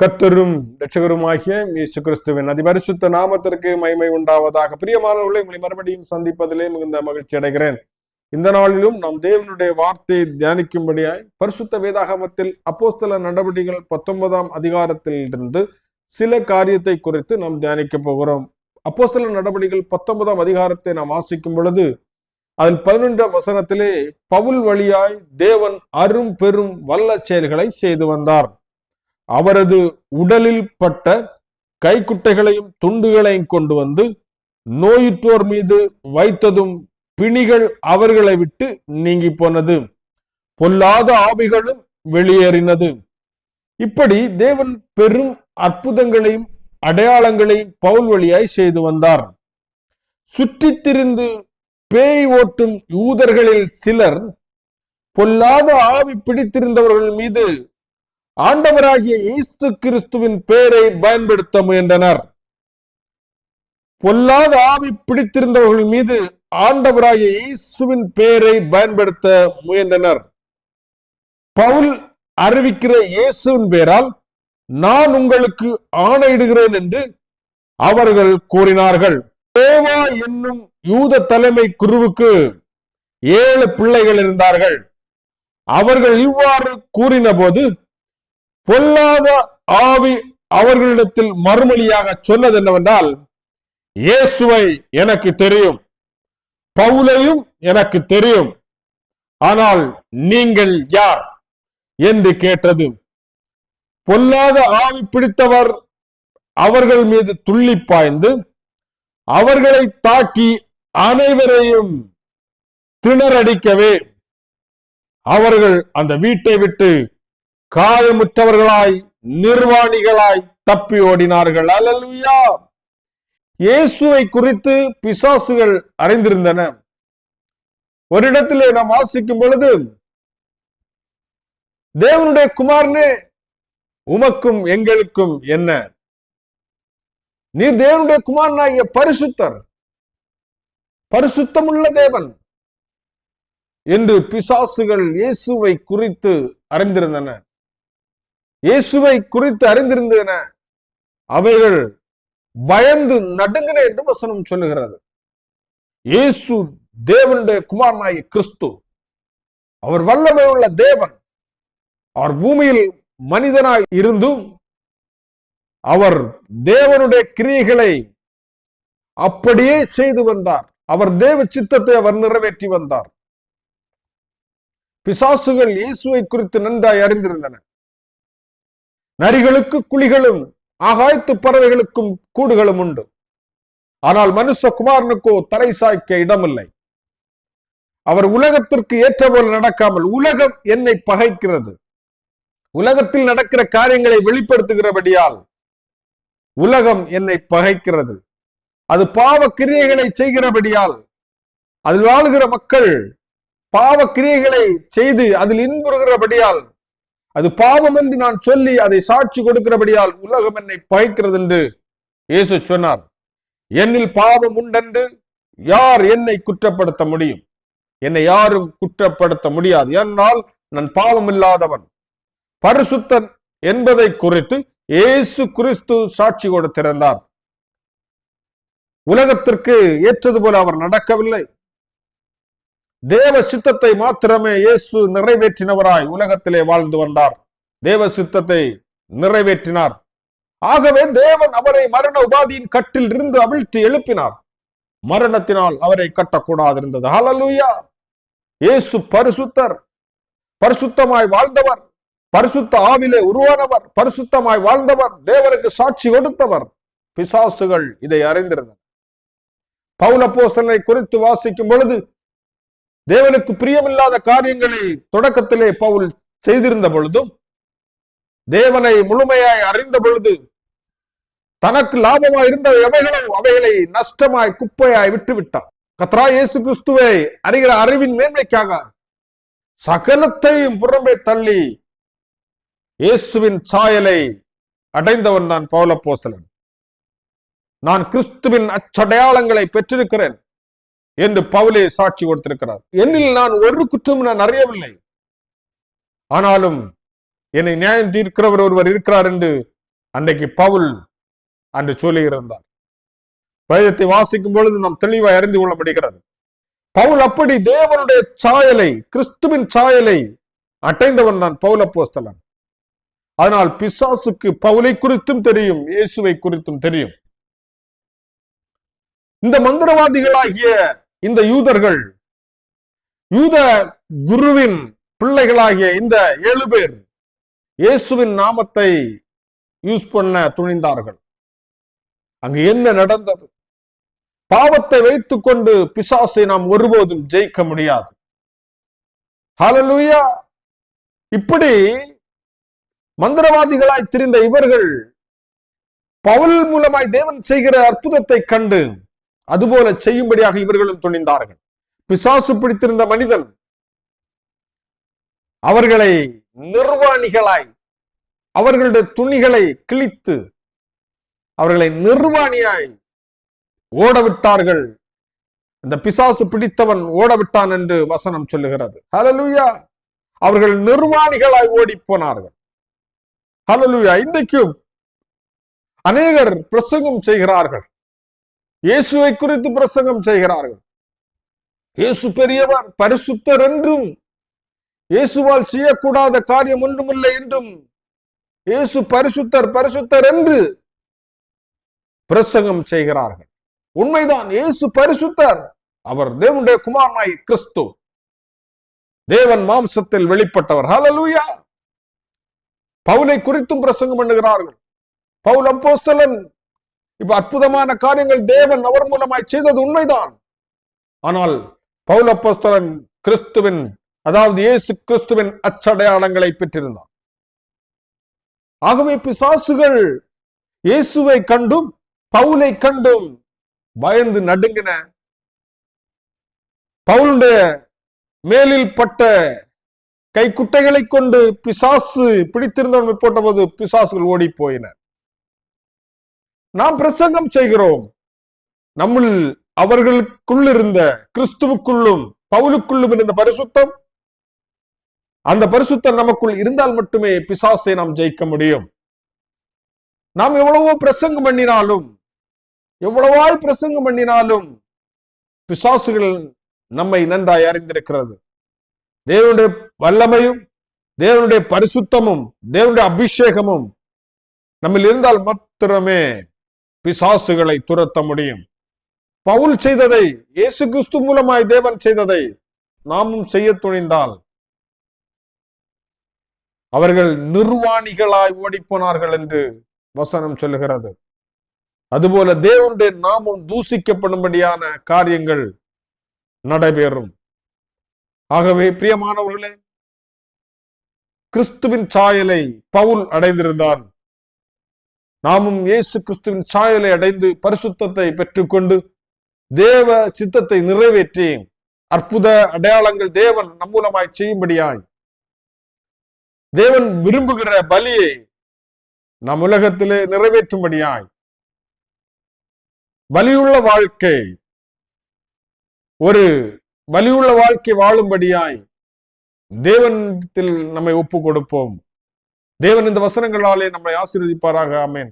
கர்த்தரும் ரட்சகருமாகிய இயேசு கிறிஸ்துவின் அதிபரிசுத்த நாமத்திற்கு மைமை உண்டாவதாக. பிரியமானவர்களை உங்களை மறுபடியும் சந்திப்பதிலே மிகுந்த மகிழ்ச்சி அடைகிறேன். இந்த நாளிலும் நாம் தேவனுடைய வார்த்தையை தியானிக்கும்படியாய் பரிசுத்த வேதாகமத்தில் அப்போஸ்தல நடவடிக்கைகள் பத்தொன்பதாம் அதிகாரத்தில் இருந்து சில காரியத்தை குறித்து நாம் தியானிக்க போகிறோம். அப்போஸ்தல நடவடிக்கைகள் பத்தொன்பதாம் அதிகாரத்தை நாம் வாசிக்கும் பொழுது அதில் பதினொன்றாம் வசனத்திலே பவுல் வழியாய் தேவன் அரும் பெரும் வல்ல செயல்களை செய்து வந்தார். அவரது உடலில் பட்ட கைக்குட்டைகளையும் துண்டுகளையும் கொண்டு வந்து நோயுற்றோர் மீது வைத்ததும் பிணிகள் அவர்களை விட்டு நீங்கி போனது. பொல்லாத ஆவிகளும் வெளியேறினது. இப்படி தேவன் பெரும் அற்புதங்களையும் அடையாளங்களையும் பவுல் வழியாய் செய்து வந்தார். சுற்றித் திரிந்து பேய் ஓட்டும் யூதர்களில் சிலர் பொல்லாத ஆவி பிடித்திருந்தவர்கள் மீது ஆண்டவராகிய ஈஸ்து கிறிஸ்துவின் பெயரை பயன்படுத்த முயன்றனர். பொல்லாத ஆவி பிடித்திருந்தவர்கள் மீது ஆண்டவராகிய இயேசுவின் பெயரை பயன்படுத்த முயன்றனர். பவுல் அறிவிக்கிற இயேசுவின் பெயரால் நான் உங்களுக்கு ஆணையிடுகிறேன் என்று அவர்கள் கூறினார்கள். தேவா என்னும் யூத தலைமை குருவுக்கு ஏழு பிள்ளைகள் இருந்தார்கள். அவர்கள் இவ்வாறு கூறின போது பொல்லாத ஆவி அவர்களிடத்தில் மறுமொழியாக சொன்னது என்னவென்றால் இயேசுவை எனக்கு தெரியும் பவுலையும் எனக்கு தெரியும் ஆனால் நீங்கள் யார் என்று கேட்டது. பொல்லாத ஆவி பிடித்தவர் அவர்கள் மீது துள்ளி பாய்ந்து அவர்களை தாக்கி அனைவரையும் திணறடிக்கவே அவர்கள் அந்த வீட்டை விட்டு காயமுற்றவர்களாய் நிர்வாணிகளாய் தப்பி ஓடினார்கள். அல்லலுயா! இயேசுவை குறித்து பிசாசுகள் அறிந்திருந்தன. ஒரு இடத்திலே நாம் வாசிக்கும் பொழுது தேவனுடைய குமாரனே உமக்கும் எங்களுக்கும் என்ன? நீர் தேவனுடைய குமாரனாகிய பரிசுத்தர் பரிசுத்தமுள்ள தேவன் என்று பிசாசுகள் இயேசுவை குறித்து அறிந்திருந்தன. இயேசுவை குறித்து அறிந்திருந்தன. அவைகள் பயந்து நடுங்கின என்று வசனம் சொல்லுகிறது. இயேசு தேவனுடைய குமாரனாகிய கிறிஸ்து அவர் வல்லமை உள்ள தேவன். அவர் பூமியில் மனிதனாய் இருந்தும் அவர் தேவனுடைய கிரியைகளை அப்படியே செய்து வந்தார். அவர் தேவ சித்தத்தை அவர் நிறைவேற்றி வந்தார். பிசாசுகள் இயேசுவை குறித்து நன்றாய் அறிந்திருந்தன. நரிகளுக்கு குழிகளும் ஆகாய்த்து பறவைகளுக்கும் கூடுகளும் உண்டு. ஆனால் மனுஷகுமாரனுக்கோ தரை தலை சாய்க்க இடமில்லை. அவர் உலகத்திற்கு ஏற்ற போல நடக்காமல் உலகம் என்னை பகைக்கிறது. உலகத்தில் நடக்கிற காரியங்களை வெளிப்படுத்துகிறபடியால் உலகம் என்னை பகைக்கிறது. அது பாவ கிரியைகளை செய்கிறபடியால் அதில் வாழுகிற மக்கள் பாவ கிரியைகளை செய்து அதில் இன்புறுகிறபடியால் அது பாவம் என்று நான் சொல்லி அதை சாட்சி கொடுக்கிறபடியால் உலகம் என்னை பகைக்கிறது என்று இயேசு சொன்னார். என்னில் பாவம் உண்டென்று யார் என்னை குற்றப்படுத்த முடியும்? என்னை யாரும் குற்றப்படுத்த முடியாது. என்னால் நான் பாவம் இல்லாதவன். பரிசுத்தன் என்பதை குறித்து இயேசு கிறிஸ்து சாட்சி கொடுத்திருந்தார். உலகத்திற்கு ஏற்றது போல அவர் நடக்கவில்லை. தேவ சித்தத்தை மாத்திரமே இயேசு நிறைவேற்றினவராய் உலகத்திலே வாழ்ந்து வந்தார். தேவ சித்தத்தை நிறைவேற்றினார். ஆகவே தேவன் அவரை மரண உபாதியின் கட்டில் இருந்து அவிழ்த்து எழுப்பினார். மரணத்தினால் அவரை கட்டக்கூடாது இருந்தது ஹalleluya இயேசு பரிசுத்தர். பரிசுத்தமாய் வாழ்ந்தவர். பரிசுத்த ஆவிலே உருவானவர். பரிசுத்தமாய் வாழ்ந்தவர். தேவனுக்கு சாட்சி கொடுத்தவர். பிசாசுகள் இதை அறிந்திருந்தனர். பௌலப்போஸ்தலனை குறித்து வாசிக்கும் பொழுது தேவனுக்கு பிரியமில்லாத காரியங்களை தொடக்கத்திலே பவுல் செய்திருந்த பொழுதும் தேவனை முழுமையாய் அறிந்த பொழுது தனக்கு லாபமாய் இருந்த எவைகளோ அவைகளை நஷ்டமாய் குப்பையாய் விட்டு விட்டான் கத்ரா இயேசு கிறிஸ்துவை அறிகிற அறிவின் மேன்மைக்காக சகலத்தையும் புறம்பே தள்ளி இயேசுவின் சாயலை அடைந்தவன் தான் பௌலப்போஸ்தலன் நான் கிறிஸ்துவின் அச்சடையாளங்களை பெற்றிருக்கிறேன். என்று பவுலே சாட்சி கொடுத்திருக்கிறார். என்னில் நான் ஒரு குற்றம் நான் அறியவில்லை. ஆனாலும் என்னை நியாயம் தீர்க்கிறவர் ஒருவர் இருக்கிறார் என்று அன்றைக்கு பவுல் அன்று சொல்லியிருந்தார். வேதத்தை வாசிக்கும் பொழுது நாம் தெளிவாய் அறிந்து கொள்ள முடிகிறது. பவுல் அப்படி தேவனுடைய சாயலை கிறிஸ்துவின் சாயலை அடைந்தவன் தான் பவுல போஸ்தலன் அதனால் பிசாசுக்கு பவுலை குறித்தும் தெரியும் இயேசுவை குறித்தும் தெரியும். இந்த மந்திரவாதிகளாகிய இந்த யூதர்கள் யூத குருவின் பிள்ளைகளாகிய இந்த ஏழு பேர் இயேசுவின் நாமத்தை யூஸ் பண்ண துணிந்தார்கள். அங்கு என்ன நடந்தது? பாவத்தை வைத்துக் கொண்டு பிசாசை நாம் ஒருபோதும் ஜெயிக்க முடியாது. ஹலலூயா இப்படி மந்திரவாதிகளாய் திரிந்த இவர்கள் பவுல் மூலமாய் தேவன் செய்கிற அற்புதத்தை கண்டு அதுபோல செய்யும்படியாக இவர்களும் துணிந்தார்கள். பிசாசு பிடித்திருந்த மனிதன் அவர்களை நிர்வாணிகளாய் அவர்களுடைய துணிகளை கிழித்து அவர்களை நிர்வாணியாய் ஓடவிட்டார்கள். இந்த பிசாசு பிடித்தவன் ஓடவிட்டான் என்று வசனம் சொல்லுகிறது. ஹலலுயா அவர்கள் நிர்வாணிகளாய் ஓடி போனார்கள் ஹலலுயா இன்றைக்கும் அநேகர் பிரசங்கம் செய்கிறார்கள். இயேசுவை குறித்து பிரசங்கம் செய்கிறார்கள். இயேசு பெரியவர் பரிசுத்தர் என்றும் இயேசுவால் செய்யக்கூடாத காரியம் ஒன்றுமில்லை என்றும் இயேசு பரிசுத்தர் பரிசுத்தர் என்று பிரசங்கம் செய்கிறார்கள். உண்மைதான் இயேசு பரிசுத்தர் அவர் தேவனுடைய குமாரனாய் கிறிஸ்து. தேவன் மாம்சத்தில் வெளிப்பட்டவர். ஹலலூயா பவுலை குறித்தும் பிரசங்கம் பண்ணுகிறார்கள். பவுல் அப்போஸ்தலன் இப்ப அற்புதமான காரியங்கள் தேவன் அவர் மூலமாய் செய்தது உண்மைதான். ஆனால் பவுல் கிறிஸ்துவின் அதாவது இயேசு கிறிஸ்துவின் அச்சடையாளங்களை பெற்றிருந்தான். ஆகவே பிசாசுகள் இயேசுவை கண்டும் பவுலை கண்டும் பயந்து நடுங்கின. பவுலுடைய மேலில் பட்ட கைக்குட்டைகளை கொண்டு பிசாசு பிடித்திருந்தவன் போட்டபோது பிசாசுகள் ஓடி போயின. நாம் பிரசங்கம் செய்கிறோம். நம்முள் அவர்களுக்குள் இருந்த கிறிஸ்துவுக்குள்ளும் பவுலுக்குள்ளும் இருந்த பரிசுத்தம் அந்த பரிசுத்தம் நமக்குள் இருந்தால் மட்டுமே பிசாசை நாம் ஜெயிக்க முடியும். நாம் எவ்வளவோ பிரசங்கம் பண்ணினாலும் எவ்வளவாய் பிரசங்கம் பண்ணினாலும் பிசாசுகள் நம்மை நன்றாய் அறிந்திருக்கிறது. தேவனுடைய வல்லமையும் தேவனுடைய பரிசுத்தமும் தேவனுடைய அபிஷேகமும் நம்மில் இருந்தால் மாத்திரமே பிசாசுகளை துரத்த முடியும். பவுல் செய்ததை இயேசு கிறிஸ்து மூலமாய் தேவன் செய்ததை நாமும் செய்ய துணிந்தால். அவர்கள் நிர்வாணிகளாய் ஓடிப்போனார்கள் என்று வசனம் சொல்லுகிறது. அதுபோல தேவனுடைய நாமம் தூசிக்கப்படும்படியான காரியங்கள் நடைபெறும். ஆகவே பிரியமானவர்களே கிறிஸ்துவின் சாயலை பவுல் அடைந்திருந்தான். நாமும் இயேசு கிறிஸ்துவின் சாயலை அடைந்து பரிசுத்தத்தை பெற்றுக்கொண்டு தேவ சித்தத்தை நிறைவேற்றி அற்புத அடையாளங்கள் தேவன் நம்மூலமாய் செய்யும்படியாய். தேவன் விரும்புகிற பலியை நம் உலகத்திலே நிறைவேற்றும்படியாய். பலியுள்ள வாழ்க்கை. ஒரு பலியுள்ள வாழ்க்கை வாழும்படியாய் தேவனத்தில் நம்மை ஒப்பு கொடுப்போம் தேவன் இந்த வசனங்களாலே நம்மை ஆசீர்வதிப்பாராக. அமேன்